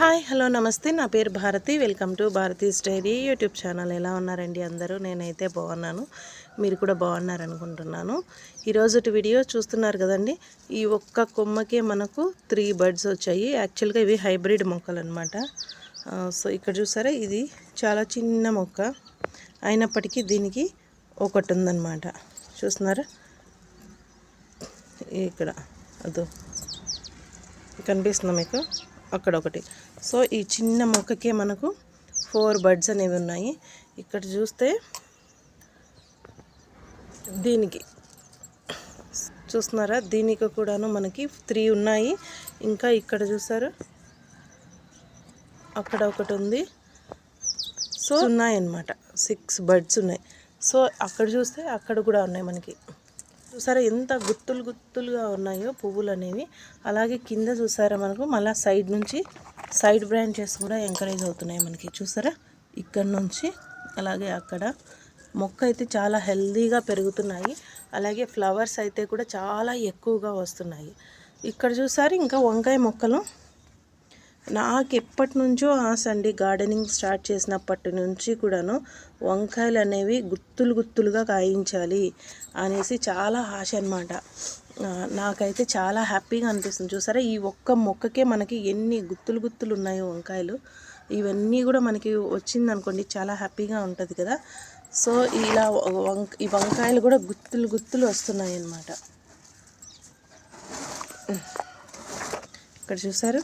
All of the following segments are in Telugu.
హాయ్ హలో నమస్తే. నా పేరు Bharathi. Welcome to Bharathi స్టైరీ YouTube channel. ఎలా ఉన్నారండి అందరూ? నేనైతే బాగున్నాను. మీరు కూడా బాగున్నారు అనుకుంటున్నాను ఈరోజు వీడియో చూస్తున్నారు కదండి. ఈ ఒక్క కొమ్మకే మనకు త్రీ బర్డ్స్ వచ్చాయి. యాక్చువల్గా ఇవి హైబ్రిడ్ మొక్కలు అనమాట సో ఇక్కడ చూసారా? ఇది చాలా చిన్న మొక్క. అయినప్పటికీ దీనికి ఒకటి ఉందన్నమాట. చూస్తున్నారా? ఇక్కడ. అదో. కనిపిస్తుందా మీకు? అక్కడ ఒకటి. సో ఈ చిన్న మొక్కకే మనకు ఫోర్ బర్డ్స్ అనేవి ఉన్నాయి. ఇక్కడ చూస్తే దీనికి చూస్తున్నారా? దీనికి కూడాను మనకి త్రీ ఉన్నాయి. ఇంకా ఇక్కడ చూసారు? అక్కడ ఒకటి ఉంది. సో ఉన్నాయన్నమాట. సిక్స్ బర్డ్స్ ఉన్నాయి. సో అక్కడ చూస్తే అక్కడ కూడా ఉన్నాయి మనకి. చూసారా ఎంత గుత్తులు గుత్తులుగా ఉన్నాయో పువ్వులు అనేవి. అలాగే కింద చూసారా మనకు? మళ్ళీ సైడ్ నుంచి సైడ్ బ్రాంచెస్ కూడా ఎంకరేజ్ అవుతున్నాయి మనకి చూసారా? ఇక్కడ నుంచి అలాగే అక్కడ. మొక్క అయితే చాలా హెల్దీగా పెరుగుతున్నాయి. అలాగే ఫ్లవర్స్ అయితే కూడా చాలా ఎక్కువగా వస్తున్నాయి. ఇక్కడ చూసారు ఇంకా వంకాయ మొక్కలు. నాకు ఎప్పటి నుంచో ఆశ అండి గార్డెనింగ్ స్టార్ట్ చేసినప్పటి నుంచి కూడాను వంకాయలు అనేవి గుత్తులు గుత్తులుగా కాయించాలి అనేసి చాలా ఆశ అనమాట నాకైతే చాలా హ్యాపీగా అనిపిస్తుంది. చూసారా ఈ ఒక్క మొక్కకే మనకి ఎన్ని గుత్తులు గుత్తులు ఉన్నాయో వంకాయలు. ఇవన్నీ కూడా మనకి వచ్చింది అనుకోండి చాలా హ్యాపీగా ఉంటుంది కదా. సో ఇలా వంక ఈ వంకాయలు కూడా గుత్తులు గుత్తులు వస్తున్నాయి అన్నమాట ఇక్కడ చూసారు?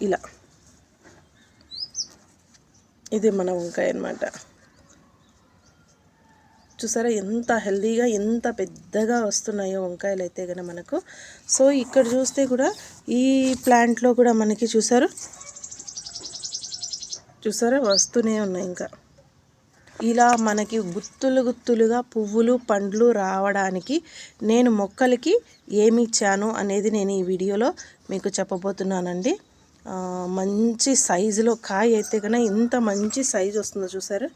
ఇలా. ఇది మన వంకాయ అనమాట చూసారా ఎంత హెల్దీగా ఎంత పెద్దగా వస్తున్నాయో వంకాయలు అయితే కనుక మనకు. సో ఇక్కడ చూస్తే కూడా ఈ ప్లాంట్లో కూడా మనకి చూసారు? చూసారా? వస్తూనే ఉన్నాయి ఇంకా. ఇలా మనకి గుత్తులు గుత్తులుగా పువ్వులు పండ్లు రావడానికి నేను మొక్కలకి ఏమి ఇచ్చాను అనేది నేను ఈ వీడియోలో మీకు చెప్పబోతున్నానండి. మంచి సైజులో కాయ అయితే కన్నా ఇంత మంచి సైజు వస్తుందో చూసారు?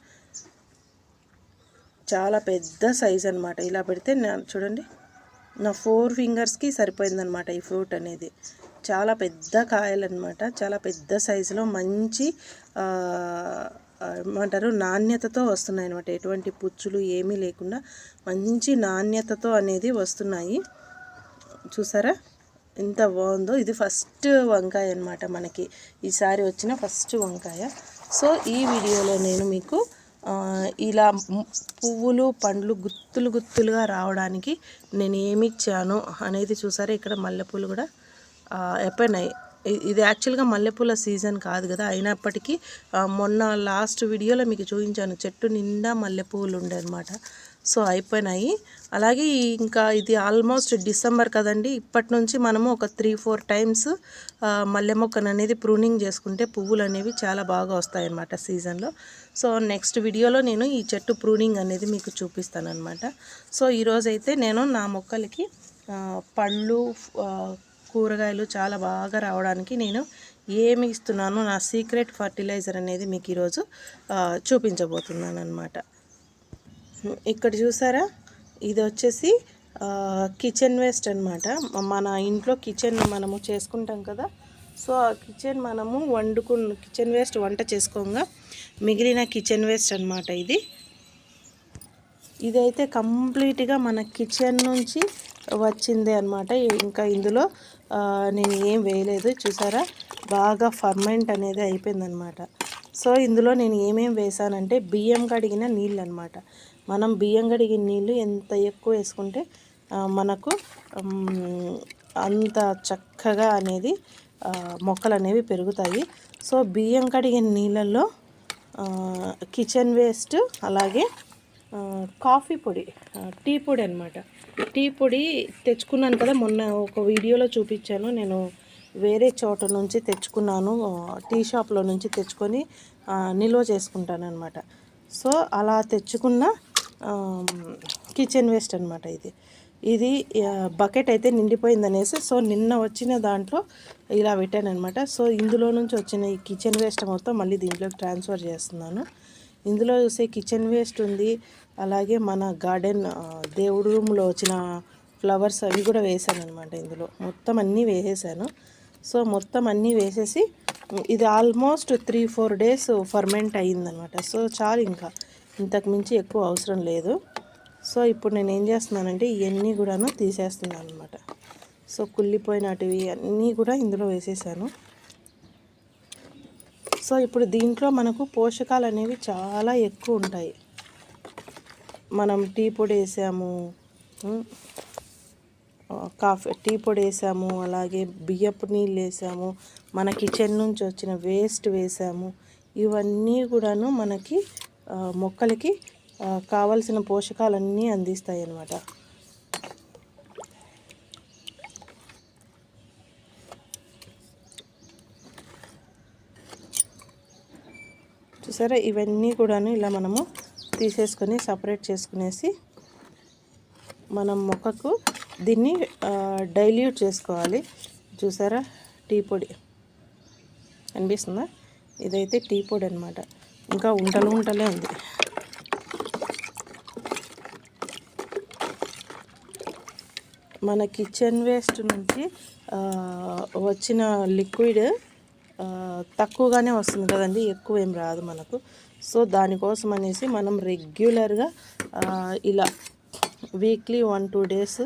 చాలా పెద్ద సైజ్ అనమాట ఇలా పెడితే చూడండి. నా ఫోర్ ఫింగర్స్కి సరిపోయిందనమాట ఈ ఫ్రూట్ అనేది. చాలా పెద్ద కాయలన్నమాట చాలా పెద్ద సైజులో మంచి ఏమంటారు నాణ్యతతో వస్తున్నాయి అనమాట ఎటువంటి పుచ్చులు ఏమీ లేకుండా మంచి నాణ్యతతో అనేది వస్తున్నాయి. చూసారా? ఎంత బాగుందో. ఇది ఫస్ట్ వంకాయ అనమాట మనకి. ఈసారి వచ్చిన ఫస్ట్ వంకాయ. సో ఈ వీడియోలో నేను మీకు ఇలా పువ్వులు పండ్లు గుత్తులు గుత్తులుగా రావడానికి నేను ఏమి ఇచ్చాను అనేది చూసారా? ఇక్కడ మల్లెపూలు కూడా ఎప్పయినాయి ఇది యాక్చువల్గా మల్లెపూల సీజన్ కాదు కదా. అయినప్పటికీ మొన్న లాస్ట్ వీడియోలో మీకు చూపించాను. చెట్టు నిండా మల్లెపూలు ఉండే అనమాట సో అయిపోయినాయి. అలాగే ఇంకా ఇది ఆల్మోస్ట్ డిసెంబర్ కదండి. ఇప్పటి నుంచి మనము ఒక త్రీ ఫోర్ టైమ్స్ మల్లె మొక్కను అనేది ప్రూనింగ్ చేసుకుంటే పువ్వులు అనేవి చాలా బాగా వస్తాయన్నమాట సీజన్లో. సో నెక్స్ట్ వీడియోలో నేను ఈ చెట్టు ప్రూనింగ్ అనేది మీకు చూపిస్తాను అనమాట సో ఈరోజైతే నేను నా మొక్కలకి పళ్ళు కూరగాయలు చాలా బాగా రావడానికి నేను ఏమి ఇస్తున్నానో నా సీక్రెట్ ఫర్టిలైజర్ అనేది మీకు ఈరోజు చూపించబోతున్నాను అనమాట ఇక్కడ చూసారా? ఇది వచ్చేసి కిచెన్ వేస్ట్ అనమాట మన ఇంట్లో కిచెన్ మనము చేసుకుంటాం కదా. సో ఆ కిచెన్ మనము వండుకు కిచెన్ వేస్ట్ వంట చేసుకోగా. మిగిలిన కిచెన్ వేస్ట్ అనమాట ఇది. ఇదైతే కంప్లీట్గా మన కిచెన్ నుంచి వచ్చిందే అనమాట ఇంకా ఇందులో నేను ఏం వేయలేదు. చూసారా? బాగా ఫర్మెంట్ అనేది అయిపోయిందనమాట సో ఇందులో నేను ఏమేమి వేసానంటే బియ్యం కడిగిన నీళ్ళు అనమాట మనం బియ్యం కడిగిన నీళ్ళు ఎంత ఎక్కువ వేసుకుంటే మనకు అంత చక్కగా అనేది మొక్కలు అనేవి పెరుగుతాయి. సో బియ్యం కడిగిన నీళ్ళల్లో కిచెన్ వేస్ట్ అలాగే కాఫీ పొడి టీ పొడి అనమాట టీ పొడి తెచ్చుకున్నాను కదా మొన్న ఒక వీడియోలో చూపించాను. నేను వేరే చోట నుంచి తెచ్చుకున్నాను టీ షాప్లో నుంచి తెచ్చుకొని నిల్వ చేసుకుంటాను అనమాట సో అలా తెచ్చుకున్న కిచెన్ వేస్ట్ అనమాట ఇది. ఇది బకెట్ అయితే నిండిపోయింది అనేసి సో నిన్న వచ్చిన దాంట్లో ఇలా పెట్టాను అనమాట సో ఇందులో నుంచి వచ్చిన ఈ కిచెన్ వేస్ట్ మొత్తం మళ్ళీ దీంట్లోకి ట్రాన్స్ఫర్ చేస్తున్నాను. ఇందులో చూసే కిచెన్ వేస్ట్ ఉంది. అలాగే మన గార్డెన్ దేవుడు రూమ్లో వచ్చిన ఫ్లవర్స్ అవి కూడా వేసాను అనమాట ఇందులో. మొత్తం అన్నీ వేసేసాను. సో మొత్తం అన్నీ వేసేసి ఇది almost three four days ferment అయ్యిందనమాట so చాలు ఇంకా. ఇంతకుమించి ఎక్కువ అవసరం లేదు. సో ఇప్పుడు నేను ఏం చేస్తున్నానంటే ఇవన్నీ కూడాను తీసేస్తున్నాను అనమాట సో కుళ్ళిపోయినటివి అన్నీ కూడా ఇందులో వేసేసాను. సో ఇప్పుడు దీంట్లో మనకు పోషకాలు అనేవి చాలా ఎక్కువ ఉంటాయి. మనం టీ పొడి వేసాము కాఫీ టీ పొడి వేసాము అలాగే బియ్యపు నీళ్ళు వేసాము మన కిచెన్ నుంచి వచ్చిన వేస్ట్ వేసాము ఇవన్నీ కూడాను మనకి మొక్కలకి కావలసిన పోషకాలన్నీ అందిస్తాయి అన్నమాట చూసారా? ఇవన్నీ కూడాను ఇలా మనము తీసేసుకొని సపరేట్ చేసుకునేసి మనం మొక్కకు దీన్ని డైల్యూట్ చేసుకోవాలి. చూసారా? టీ పొడి. అనిపిస్తుందా? ఇదైతే టీ పొడి అనమాట ఇంకా ఉంటలు ఉంటలే ఉంది. మన కిచెన్ వేస్ట్ నుంచి వచ్చిన లిక్విడ్ తక్కువగానే వస్తుంది కదండి ఎక్కువ ఏం రాదు మనకు. సో దానికోసం అనేసి మనం రెగ్యులర్గా ఇలా వీక్లీ వన్ టూ డేస్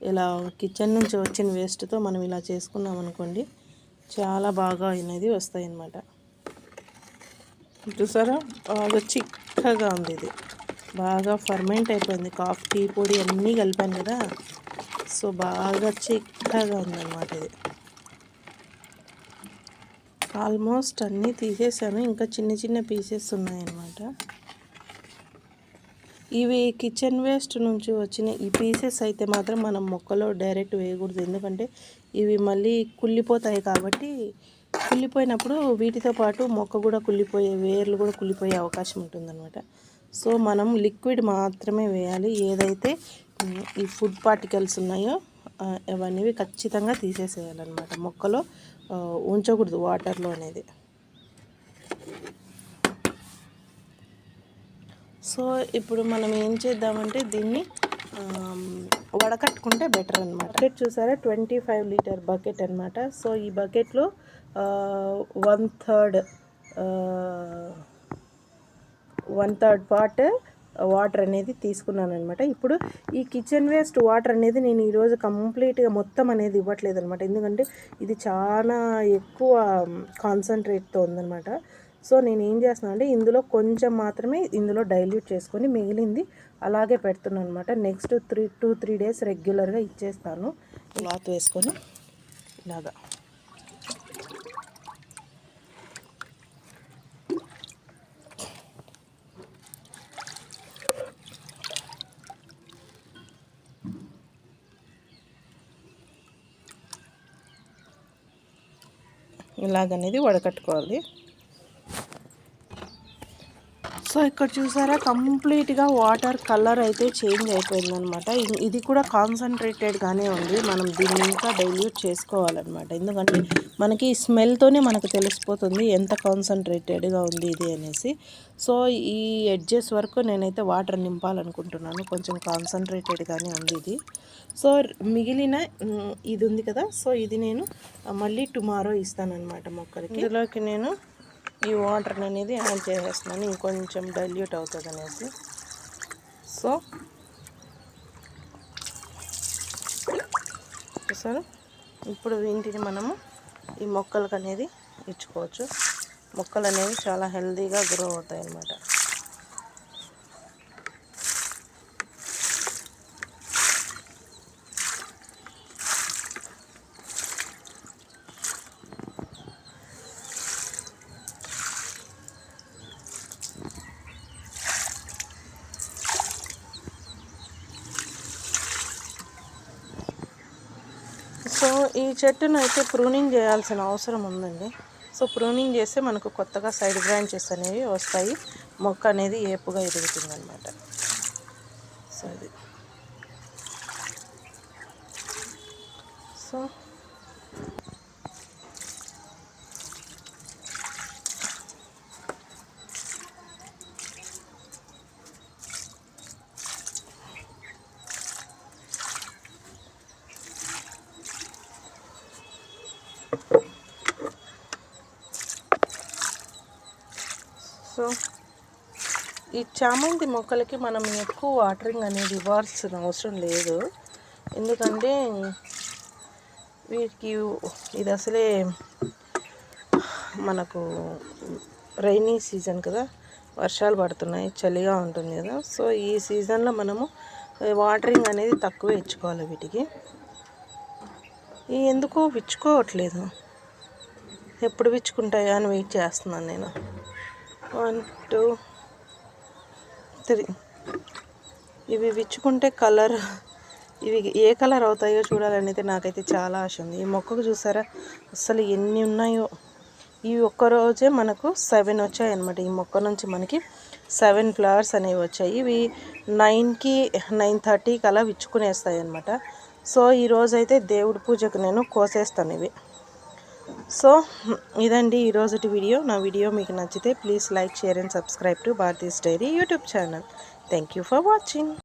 ఇలా కిచెన్ నుంచి వచ్చిన వేస్ట్తో మనం ఇలా చేసుకున్నాం అనుకోండి చాలా బాగా అయినది వస్తాయి అన్నమాట చూసారా? బాగా చిక్కగా ఉంది ఇది. బాగా ఫర్మెంట్ అయిపోయింది. కాఫీ టీ పొడి అన్నీ కలిపాను కదా. సో బాగా చిక్కగా ఉందన్నమాట ఇది. ఆల్మోస్ట్ అన్నీ తీసేసాను. ఇంకా చిన్న చిన్న పీసెస్ ఉన్నాయన్నమాట. ఇవి కిచెన్ వేస్ట్ నుంచి వచ్చిన ఈ పీసెస్ అయితే మాత్రం మనం మొక్కలో డైరెక్ట్ వేయకూడదు. ఎందుకంటే ఇవి మళ్ళీ కుళ్ళిపోతాయి కాబట్టి కుళ్ళిపోయినప్పుడు వీటితో పాటు మొక్క కూడా కుళ్ళిపోయే వేర్లు కూడా కుళ్ళిపోయే అవకాశం ఉంటుందన్నమాట. సో మనం లిక్విడ్ మాత్రమే వేయాలి. ఏదైతే ఈ ఫుడ్ పార్టికల్స్ ఉన్నాయో అవన్నీ ఖచ్చితంగా తీసేసేయాలన్నమాట. మొక్కలో ఉంచకూడదు వాటర్లో అనేది. సో ఇప్పుడు మనం ఏం చేద్దామంటే దీన్ని వడకట్టుకుంటే బెటర్ అనమాట బకెట్ చూసారా? ట్వంటీ ఫైవ్ లీటర్ బకెట్ అనమాట సో ఈ బకెట్లో one third one third part water అనేది తీసుకున్నాను అనమాట ఇప్పుడు ఈ కిచెన్ వేస్ట్ వాటర్ అనేది నేను ఈరోజు కంప్లీట్గా మొత్తం అనేది ఇవ్వట్లేదు అనమాట ఎందుకంటే ఇది చాలా ఎక్కువ కాన్సన్ట్రేట్తో ఉందనమాట సో నేను ఏం చేస్తున్నాను అంటే ఇందులో కొంచెం మాత్రమే ఇందులో డైల్యూట్ చేసుకొని మిగిలింది అలాగే పెడుతున్నాను అనమాట next three two three days రెగ్యులర్గా ఇచ్చేస్తాను. క్లాత్ వేసుకొని ఇలాగా. ఇలాగనేది వడకట్టుకోవాలి. సో ఇక్కడ చూసారా కంప్లీట్గా వాటర్ కలర్ అయితే చేంజ్ అయిపోయిందనమాట ఇది కూడా కాన్సన్ట్రేటెడ్గానే ఉంది. మనం దీన్ని ఇంకా డైల్యూట్ చేసుకోవాలన్నమాట. ఎందుకంటే మనకి స్మెల్తోనే మనకు తెలిసిపోతుంది ఎంత కాన్సన్ట్రేటెడ్గా ఉంది ఇది అనేసి. సో ఈ ఎడ్జెస్ వరకు నేనైతే వాటర్ నింపాలనుకుంటున్నాను. కొంచెం కాన్సన్ట్రేటెడ్గానే ఉంది ఇది. సో మిగిలిన ఇది ఉంది కదా సో ఇది నేను మళ్ళీ టుమారో ఇస్తానన్నమాట మొక్కలకి. ఇందులోకి నేను ఈ వాటర్ అనేది యాడ్ చేసేస్తున్నాను. ఇంకొంచెం డైల్యూట్ అవుతుంది అనేసి. సో చూసారు? ఇప్పుడు వీటిని మనము ఈ మొక్కలకు అనేది ఇచ్చుకోవచ్చు. మొక్కలు అనేవి చాలా హెల్తీగా గ్రో అవుతాయి అన్నమాట సో ఈ చెట్టును అయితే ప్రూనింగ్ చేయాల్సిన అవసరం ఉందండి. సో ప్రూనింగ్ చేస్తే మనకు కొత్తగా సైడ్ బ్రాంచెస్ అనేవి వస్తాయి. మొక్క అనేది ఏపుగా ఎదుగుతుంది అనమాట సో అది. సో ఈ చామంతి మొక్కలకి మనం ఎక్కువ వాటరింగ్ అనేది ఇవ్వాల్సిన అవసరం లేదు. ఎందుకంటే వీటికి ఇది అసలే మనకు రైనీ సీజన్ కదా వర్షాలు పడుతున్నాయి చలిగా ఉంటుంది కదా. సో ఈ సీజన్లో మనము వాటరింగ్ అనేది తక్కువ ఇచ్చుకోవాలి వీటికి. ఈ ఎందుకో విచ్చుకోవట్లేదు? ఎప్పుడు విచ్చుకుంటాయా అని వెయిట్ చేస్తున్నాను నేను. వన్ టూ త్రీ ఇవి విచ్చుకుంటే కలర్ ఇవి ఏ కలర్ అవుతాయో చూడాలనేది నాకైతే చాలా ఆశ ఉంది. ఈ మొక్కకు చూసారా? అసలు ఎన్ని ఉన్నాయో. ఈ ఒక్కరోజే మనకు సెవెన్ వచ్చాయి అనమాట ఈ మొక్క నుంచి మనకి సెవెన్ ఫ్లవర్స్ అనేవి వచ్చాయి. ఇవి నైన్కి నైన్ థర్టీకి అలా విచ్చుకునేస్తాయి అనమాట సో ఈరోజైతే దేవుడి పూజకు నేను కోసేస్తాను ఇవి. సో ఇదండి ఈరోజుటి వీడియో. నా వీడియో మీకు నచ్చితే please like share and subscribe to Bharathi's diary YouTube channel. Thank you for watching.